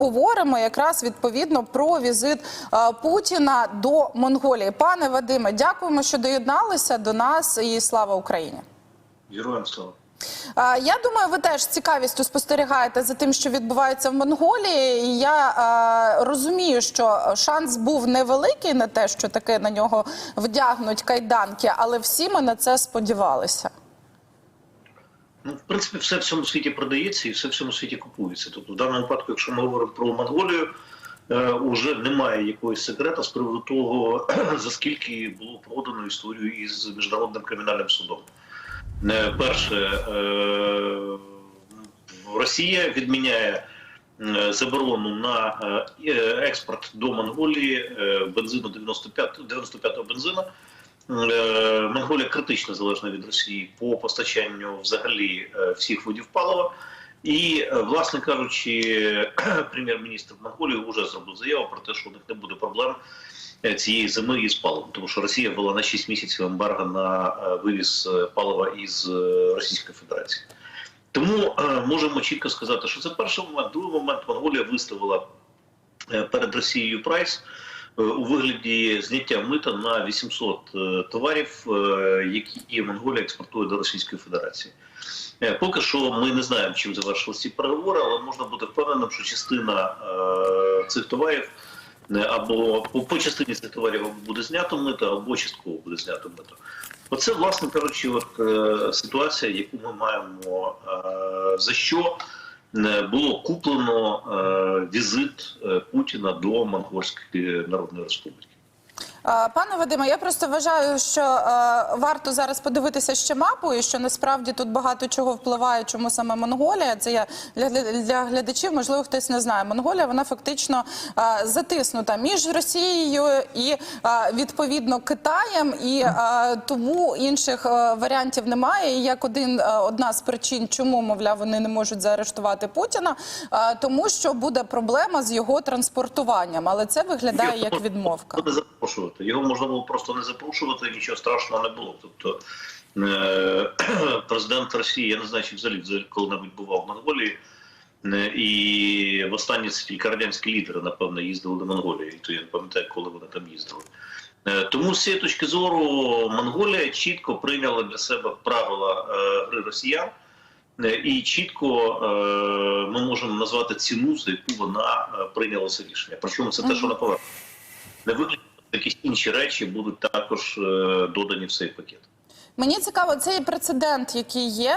Говоримо якраз відповідно про візит е, Путіна до Монголії. Пане Вадиме, дякуємо, що доєдналися до нас і слава Україні. Героям слава. Е, Я думаю, ви теж цікавістю спостерігаєте за тим, що відбувається в Монголії. І Я е, розумію, що шанс був невеликий на те, що таки на нього вдягнуть кайданки, але всі ми на це сподівалися. Ну, в принципі, все в цьому світі продається і все в цьому світі купується. Тобто, в даному випадку, якщо ми говоримо про Монголію, е, уже немає якогось секрета з приводу того, за скільки було продано історію із міжнародним кримінальним судом. Е, перше, е, Росія відміняє е, заборону на е, експорт до Монголії е, бензину 95 95-го бензину. Е, Монголія критично залежна від Росії по постачанню взагалі е, всіх видів палива. І, е, власне кажучи, прем'єр-міністр Монголії вже зробив заяву про те, що у них не буде проблем е, цієї зими із паливом, тому що Росія ввела на 6 місяців ембарго на е, вивіз е, палива із е, Російської Федерації. Тому е, можемо чітко сказати, що це перший момент. Другий момент Монголія виставила е, перед Росією прайс е, у вигляді зняття мита на 800 е, товарів, е, які Монголія експортує до Російської Федерації. Е, Поки що ми не знаємо, чим завершилися ці переговори, але можна бути впевненим, що частина е, цих товарів е, або по, частині цих товарів або буде знято мито, або частково буде знято мито. Оце, власне кажучи, от, е, ситуація, яку ми маємо, е, за що е, було куплено е, візит е, Путіна до Монгольської Народної Республіки. Пане Вадиме, я просто вважаю, що варто зараз подивитися ще мапу, і що насправді тут багато чого впливає, чому саме Монголія. Це я для, глядачів, можливо, хтось не знає. Монголія вона фактично затиснута між Росією і відповідно Китаєм, і тому інших варіантів немає. І як один одна з причин, чому мовляв вони не можуть заарештувати Путіна, тому що буде проблема з його транспортуванням, але це виглядає як відмовка. Запрошувати. Його можна було просто не запрошувати, нічого страшного не було. Тобто е, президент Росії, я не знаю, чи взагалі коли-небудь бував в Монголії. е, І в останні це тільки радянські лідери, напевно, їздили до Монголії, і то я не пам'ятаю, коли вони там їздили. Е, Тому з цієї точки зору Монголія чітко прийняла для себе правила гри росіян, і чітко ми можемо назвати ціну, за яку вона прийняла це рішення. Причому це те, що на поверхні. Якісь інші речі будуть також е, додані в цей пакет. Мені цікаво, цей прецедент, який є.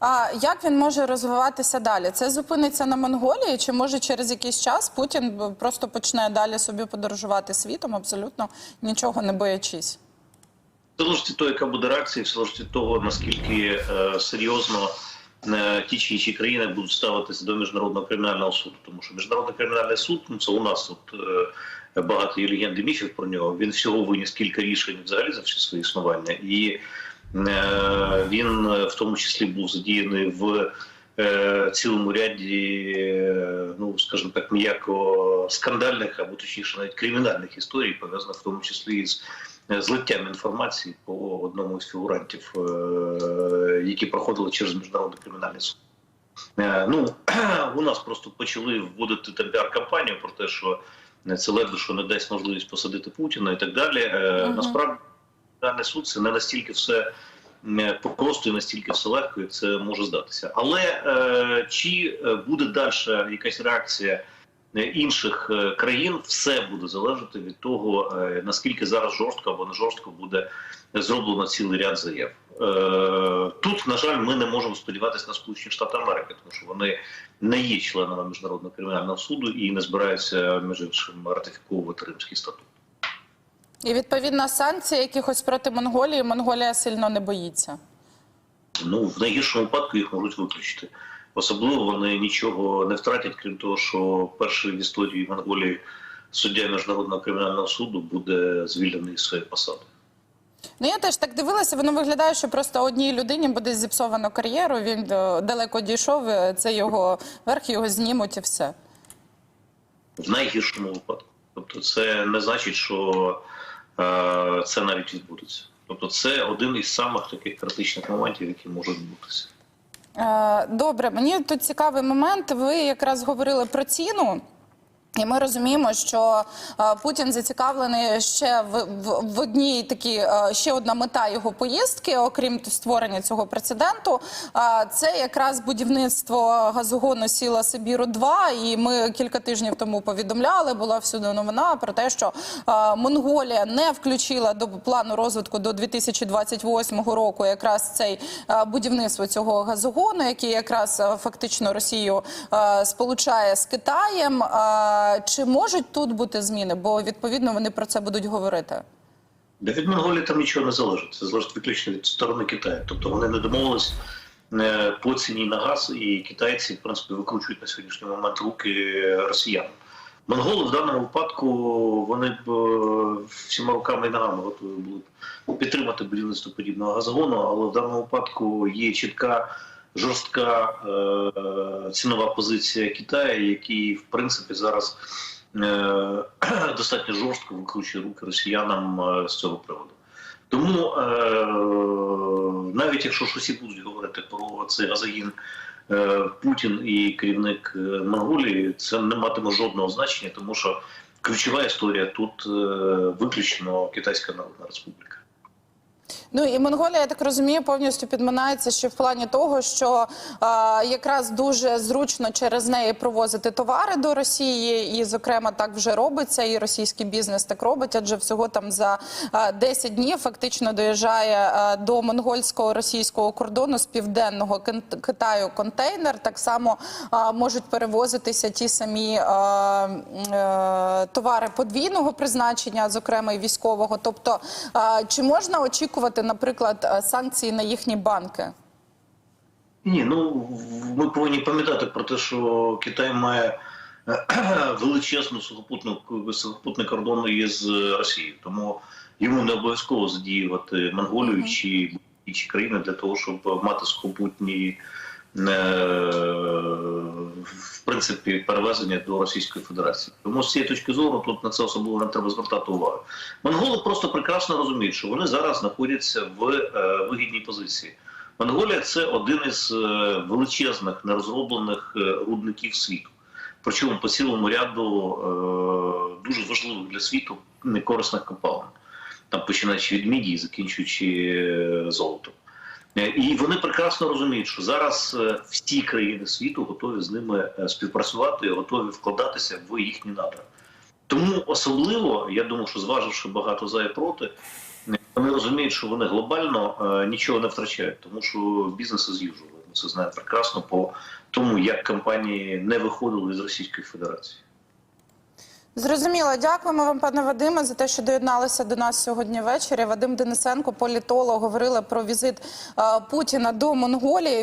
А як він може розвиватися далі? Це зупиниться на Монголії, чи може через якийсь час Путін просто почне далі собі подорожувати світом, абсолютно нічого не боячись? Залежить від того, яка буде реакція, залежить від того, наскільки е, серйозно е, ті чи інші країни будуть ставитися до міжнародного кримінального суду. Тому що міжнародний кримінальний суд, ну це у нас тут е, багато є легенд і міфів про нього. Він всього виніс кілька рішень взагалі за все своє існування, і е, він е, в тому числі був задіяний в. е, Цілому ряді, ну скажімо так, м'яко скандальних або точніше навіть кримінальних історій, пов'язаних в тому числі з е, злиттям інформації по одному з фігурантів, які проходили через міжнародний кримінальний суд. Ну у нас просто почали вводити там піар-кампанію про те, що це ледве що не дасть можливість посадити Путіна і так далі. Е, Насправді даний суд це не настільки все просто і настільки все легко, як це може здатися. Але е, чи е, буде далі якась реакція інших е, країн, все буде залежати від того, е, наскільки зараз жорстко або не жорстко буде зроблено цілий ряд заяв. Е, Тут, на жаль, ми не можемо сподіватися на Сполучені Штати Америки, тому що вони не є членами міжнародного кримінального суду і не збираються між іншим ратифіковувати Римський статут. І відповідно санкцій якихось проти Монголії Монголія сильно не боїться. Ну, в найгіршому випадку їх можуть виключити. Особливо вони нічого не втратять, крім того, що перший в історії Монголії суддя міжнародного кримінального суду буде звільнений з своєї посади. Ну я теж так дивилася. Воно виглядає, що просто одній людині буде зіпсовано кар'єру. Він е, далеко дійшов. е, Це його верх, його знімуть і все. В найгіршому випадку. Тобто, це не значить, що е, це навіть відбудеться. Тобто, це один із самих таких критичних моментів, які можуть відбутися. Е, Добре, мені тут цікавий момент. Ви якраз говорили про ціну. І ми розуміємо, що е, Путін зацікавлений ще в, в, в одній такій е, ще одна мета його поїздки, окрім створення цього прецеденту. це якраз будівництво газогону Сіла Сибіру 2 І ми кілька тижнів тому повідомляли. Була всюди новина про те, що е, Монголія не включила до плану розвитку до 2028 року якраз цей будівництво цього газогону, який якраз фактично Росію сполучає з Китаєм. Чи можуть тут бути зміни? Бо відповідно вони про це будуть говорити. Да від Монголії там нічого не залежить. Це залежить виключно від сторони Китаю. Тобто вони не домовились е, по ціні на газ, і китайці, в принципі, викручують на сьогоднішній момент руки росіянам. Монголи в даному випадку вони б е, всіма руками і ногами готові були б підтримати будівництво подібного газогону, але в даному випадку є чітка жорстка е, цінова позиція Китаю, який в принципі зараз е, достатньо жорстко викручує руки росіянам е, з цього приводу. Тому е, навіть якщо ж усі будуть говорити про цей газогін е, Путін і керівник е, Монголії, це не матиме жодного значення, тому що ключова історія тут виключно Китайська Народна Республіка. Ну і Монголія, я так розумію, повністю підминається ще в плані того, що е, якраз дуже зручно через неї провозити товари до Росії, і зокрема так вже робиться, і російський бізнес так робить, адже всього там за е, 10 днів фактично доїжджає е, до монгольського російського кордону з південного Китаю контейнер. Так само е, можуть перевозитися ті самі е, е, товари подвійного призначення, зокрема і військового. Тобто, е, чи можна очікувати, наприклад, е, санкції на їхні банки? Ні, ну ми повинні пам'ятати про те, що Китай має е, величезну сухопутну сухопутний кордон із Росією, тому йому не обов'язково задіювати Монголію Мгм. чи інші країни для того, щоб мати сухопутні е, в принципі перевезення до Російської Федерації. Тому з цієї точки зору тут на це особливо не треба звертати увагу. Монголи просто прекрасно розуміють, що вони зараз знаходяться в е, вигідній позиції. Монголія це один із е, величезних нерозроблених е, рудників світу. Причому по цілому ряду дуже важливих для світу некорисних копалин, там починаючи від міді закінчуючи золотом. Е, І вони прекрасно розуміють, що зараз е, всі країни світу готові з ними е, співпрацювати, готові вкладатися в їхні напрямки. Тому особливо, я думаю, що зваживши багато за і проти, вони розуміють, що вони глобально нічого не втрачають, тому що бізнес as. Ми це знаємо прекрасно по тому, як компанії не виходили з Російської Федерації. Зрозуміло, дякуємо вам, пане Вадиме, за те, що доєдналися до нас сьогодні ввечері. Вадим Денисенко, політолог, говорили про візит е, Путіна до Монголії.